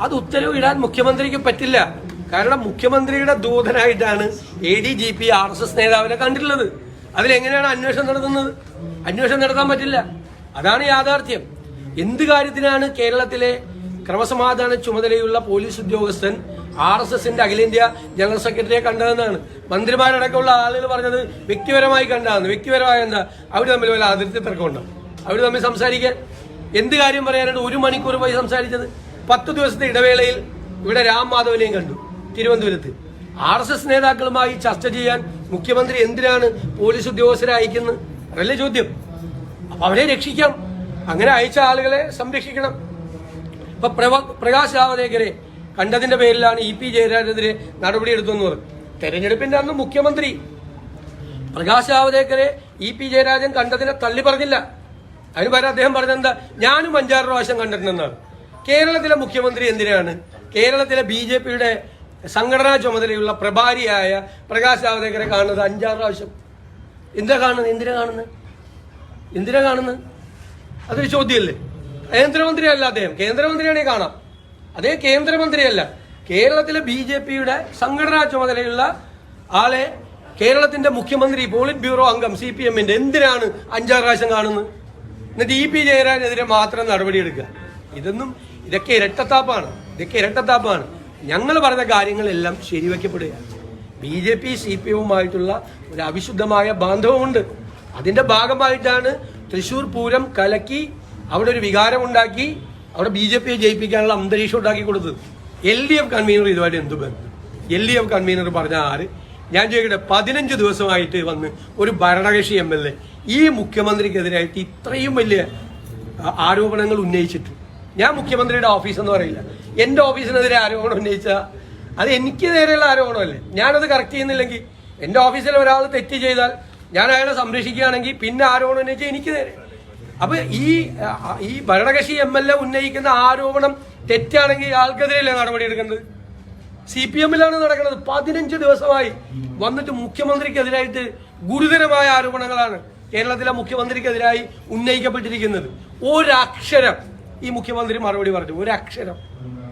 അത് ഉത്തരവ് ഇടാൻ മുഖ്യമന്ത്രിക്ക് പറ്റില്ല. കാരണം മുഖ്യമന്ത്രിയുടെ ദൂതനായിട്ടാണ് A D G P R S S നേതാവിനെ കണ്ടിട്ടുള്ളത്. അതിലെങ്ങനെയാണ് അന്വേഷണം നടത്തുന്നത്? അന്വേഷണം നടത്താൻ പറ്റില്ല. അതാണ് യാഥാർത്ഥ്യം. എന്ത് കാര്യത്തിനാണ് കേരളത്തിലെ ക്രമസമാധാന ചുമതലയുള്ള പോലീസ് ഉദ്യോഗസ്ഥൻ ആർ എസ് എസിന്റെ അഖിലേന്ത്യാ ജനറൽ സെക്രട്ടറിയെ കണ്ടതെന്നാണ്. മന്ത്രിമാരടക്കമുള്ള ആളുകൾ പറഞ്ഞത് വ്യക്തിപരമായി കണ്ടതാണ് വ്യക്തിപരമായ എന്താ? അവർ തമ്മിൽ വല്ല അതിർത്തി തർക്കമുണ്ടോ? അവർ തമ്മിൽ സംസാരിക്കാൻ എന്ത് കാര്യം പറയാനുണ്ട് ഒരു മണിക്കൂർ പോയി സംസാരിച്ചത്? പത്ത് ദിവസത്തെ ഇടവേളയിൽ ഇവിടെ രാം മാധവനെയും കണ്ടു തിരുവനന്തപുരത്ത്. ആർ എസ് എസ് നേതാക്കളുമായി ചർച്ച ചെയ്യാൻ മുഖ്യമന്ത്രി എന്തിനാണ് പോലീസ് ഉദ്യോഗസ്ഥരെ അയക്കുന്നത്? അതല്ലേ ചോദ്യം. അപ്പൊ അവരെ രക്ഷിക്കാം. അങ്ങനെ അയച്ച ആളുകളെ സംരക്ഷിക്കണം. ഇപ്പൊ പ്രകാശ് ജാവദേക്കറെ കണ്ടതിന്റെ പേരിലാണ് ഇ പി ജയരാജനെതിരെ നടപടിയെടുത്തെന്ന് പറഞ്ഞു. തെരഞ്ഞെടുപ്പിന്റെ അന്ന് മുഖ്യമന്ത്രി പ്രകാശ് ജാവദേക്കറെ ഇ പി ജയരാജൻ കണ്ടതിനെ തള്ളി പറഞ്ഞില്ല. അതിന് പകരം അദ്ദേഹം പറഞ്ഞെന്താ ഞാനും അഞ്ചാറ് പ്രാവശ്യം കണ്ടിട്ടുണ്ടെന്നാണ്. കേരളത്തിലെ മുഖ്യമന്ത്രി എന്തിനാണ്? കേരളത്തിലെ ബി ജെ പിയുടെ സംഘടനാ ചുമതലയുള്ള പ്രഭാരിയായ പ്രകാശ് ജാവദേക്കറെ കാണുന്നത് അഞ്ചാറ് പ്രാവശ്യം. എന്താ കാണുന്നത്? എന്തിനാ കാണുന്നത്? എന്തിനാ കാണുന്നത്? അതൊരു ചോദ്യമല്ലേ? കേന്ദ്രമന്ത്രിയല്ല അദ്ദേഹം. കേന്ദ്രമന്ത്രിയാണെ കാണാം. അതേ കേന്ദ്രമന്ത്രിയല്ല. കേരളത്തിലെ ബി ജെ പിയുടെ സംഘടനാ ചുമതലയുള്ള ആളെ കേരളത്തിന്റെ മുഖ്യമന്ത്രി പോളിറ്റ് ബ്യൂറോ അംഗം സി പി എമ്മിന്റെ എന്തിനാണ് അഞ്ചാറ് പ്രാവശ്യം കാണുന്നത്? എന്നിട്ട് ഇ പി ജയരാജനെതിരെ മാത്രം നടപടിയെടുക്കുക. ഇതൊന്നും ഇതൊക്കെ ഇരട്ടത്താപ്പാണ്. ഇതൊക്കെ ഇരട്ടത്താപ്പാണ്. ഞങ്ങൾ പറഞ്ഞ കാര്യങ്ങളെല്ലാം ശരിവയ്ക്കപ്പെടുകയാണ് B J P C P എമ്മുമായിട്ടുള്ള ഒരു അവിശുദ്ധമായ ബാന്ധവമുണ്ട്. അതിന്റെ ഭാഗമായിട്ടാണ് തൃശൂർ പൂരം കലക്കി അവിടെ ഒരു വികാരമുണ്ടാക്കി അവിടെ ബി ജെ പിയെ ജയിപ്പിക്കാനുള്ള അന്തരീക്ഷം ഉണ്ടാക്കി കൊടുത്തത്. എൽ ഡി എഫ് കൺവീനർ ഇതുമായിട്ട് എന്ത് ബന്ധം? എൽ ഡി എഫ് കൺവീനർ പറഞ്ഞ ആര്? ഞാൻ ചോദിക്കട്ടെ പതിനഞ്ച് ദിവസമായിട്ട് വന്ന് ഒരു ഭരണകക്ഷി എം എൽ എ ഈ മുഖ്യമന്ത്രിക്കെതിരായിട്ട് ഇത്രയും വലിയ ആരോപണങ്ങൾ ഉന്നയിച്ചിട്ട് ഞാൻ മുഖ്യമന്ത്രിയുടെ ഓഫീസ് എന്ന് പറയില്ല. എന്റെ ഓഫീസിനെതിരെ ആരോപണം ഉന്നയിച്ച അത് എനിക്ക് നേരെയുള്ള ആരോപണമല്ലേ ഞാനത് കറക്റ്റ് ചെയ്യുന്നില്ലെങ്കിൽ എന്റെ ഓഫീസിൽ ഒരാൾ തെറ്റ് ചെയ്താൽ ഞാൻ അയാളെ സംരക്ഷിക്കുകയാണെങ്കിൽ പിന്നെ ആരോപണം ഉന്നയിച്ചാൽ എനിക്ക് നേരെ. അപ്പൊ ഈ ഈ ഭരണകക്ഷി എം എൽ എ ഉന്നയിക്കുന്ന ആരോപണം തെറ്റാണെങ്കിൽ ആൾക്കെതിരെയല്ലേ നടപടി എടുക്കേണ്ടത് സി പി എമ്മിലാണ് നടക്കുന്നത്. പതിനഞ്ച് ദിവസമായി വന്നിട്ട് മുഖ്യമന്ത്രിക്കെതിരായിട്ട് ഗുരുതരമായ ആരോപണങ്ങളാണ് കേരളത്തിലെ മുഖ്യമന്ത്രിക്കെതിരായി ഉന്നയിക്കപ്പെട്ടിരിക്കുന്നത്. ഒരക്ഷരം ഈ മുഖ്യമന്ത്രി മറുപടി പറഞ്ഞു. ഒരു അക്ഷരം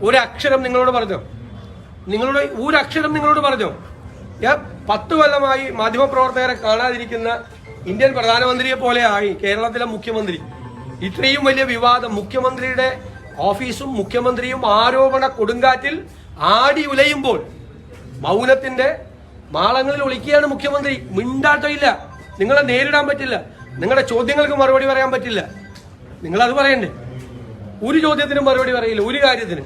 ഒരു അക്ഷരം നിങ്ങളോട് പറഞ്ഞോ. നിങ്ങളോട് അക്ഷരം നിങ്ങളോട് പറഞ്ഞോ. ഞാൻ പത്ത് കൊല്ലമായി മാധ്യമപ്രവർത്തകരെ കാണാതിരിക്കുന്ന ഇന്ത്യൻ പ്രധാനമന്ത്രിയെ പോലെ ആയി കേരളത്തിലെ മുഖ്യമന്ത്രി. ഇത്രയും വലിയ വിവാദം മുഖ്യമന്ത്രിയുടെ ഓഫീസും മുഖ്യമന്ത്രിയും ആരോപണ കൊടുങ്കാറ്റിൽ ആടി ഉലയുമ്പോൾ മൗനത്തിന്റെ മാളങ്ങളിൽ ഒളിക്കുകയാണ് മുഖ്യമന്ത്രി. മിണ്ടാട്ടമില്ല. നിങ്ങളെ നേരിടാൻ പറ്റില്ല. നിങ്ങളുടെ ചോദ്യങ്ങൾക്ക് മറുപടി പറയാൻ പറ്റില്ല. നിങ്ങളത് പറയണ്ടേ? ഒരു ചോദ്യത്തിനും മറുപടി പറയില്ല ഒരു കാര്യത്തിനും.